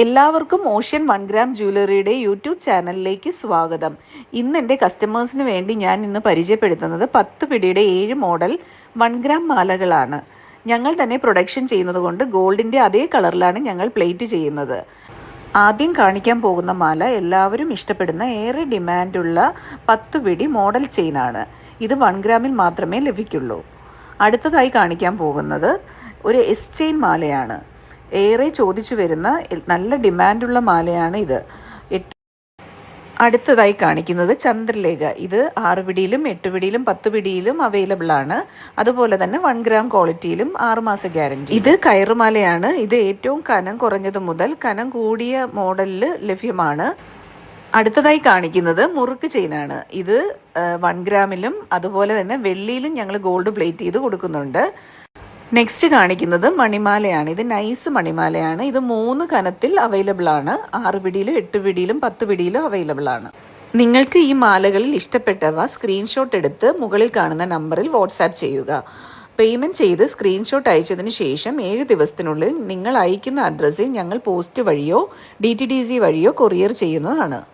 എല്ലാവർക്കും ocean one gram ജ്വല്ലറിയുടെ YouTube ചാനലിലേക്ക് സ്വാഗതം. ഇന്ന് എന്റെ കസ്റ്റമേഴ്സിന് വേണ്ടി ഞാൻ ഇന്ന് പരിചയപ്പെടുത്തുന്നത് പത്ത് പിടിയുടെ ഏഴ് മോഡൽ വൺ ഗ്രാം മാലകളാണ്. ഞങ്ങൾ തന്നെ പ്രൊഡക്ഷൻ ചെയ്യുന്നത് കൊണ്ട് ഗോൾഡിന്റെ അതേ കളറിലാണ് ഞങ്ങൾ പ്ലേറ്റ് ചെയ്യുന്നത്. ആദ്യം കാണിക്കാൻ പോകുന്ന മാല എല്ലാവരും ഇഷ്ടപ്പെടുന്ന ഏറെ ഡിമാൻഡുള്ള പത്ത് പിടി മോഡൽ ചെയിനാണ് ഇത് വൺ ഗ്രാമിൽ മാത്രമേ ലഭിക്കുള്ളൂ. അടുത്തതായി കാണിക്കാൻ പോകുന്നത് ഒരു എസ് ചെയിൻ മാലയാണ്. ഏറെ ചോദിച്ചു വരുന്ന നല്ല ഡിമാൻഡുള്ള മാലയാണ് ഇത്. അടുത്തതായി കാണിക്കുന്നത് ചന്ദ്രലേഖ. ഇത് ആറ് പിടിയിലും എട്ട് പിടിയിലും പത്ത് പിടിയിലും അവൈലബിൾ ആണ്. അതുപോലെ തന്നെ വൺ ഗ്രാം ക്വാളിറ്റിയിലും ആറ് മാസം ഗ്യാരണ്ടി ഇത് കയറുമാലയാണ്. ഇത് ഏറ്റവും കനം കുറഞ്ഞത് മുതൽ കനം കൂടിയ മോഡലിൽ ലഭ്യമാണ്. അടുത്തതായി കാണിക്കുന്നത് മുറുക്ക് ചെയിനാണ് ഇത് വൺ ഗ്രാമിലും അതുപോലെ തന്നെ വെള്ളിയിലും ഞങ്ങൾ ഗോൾഡ് പ്ലേറ്റ് ചെയ്ത് കൊടുക്കുന്നുണ്ട്. നെക്സ്റ്റ് കാണിക്കുന്നത് മണിമാലയാണ്. ഇത് നൈസ് മണിമാലയാണ്. ഇത് മൂന്ന് കനത്തിൽ അവൈലബിൾ ആണ്. ആറ് പിടിയിലും എട്ട് പിടിയിലും പത്ത് പിടിയിലും അവൈലബിൾ ആണ്. നിങ്ങൾക്ക് ഈ മാലകളിൽ ഇഷ്ടപ്പെട്ടവ സ്ക്രീൻഷോട്ട് എടുത്ത് മുകളിൽ കാണുന്ന നമ്പറിൽ വാട്സാപ്പ് ചെയ്യുക. പേയ്മെന്റ് ചെയ്ത് സ്ക്രീൻഷോട്ട് അയച്ചതിന് ശേഷം ഏഴ് ദിവസത്തിനുള്ളിൽ നിങ്ങൾ അയക്കുന്ന അഡ്രസ്സിൽ ഞങ്ങൾ പോസ്റ്റ് വഴിയോ ഡി വഴിയോ കൊറിയർ ചെയ്യുന്നതാണ്.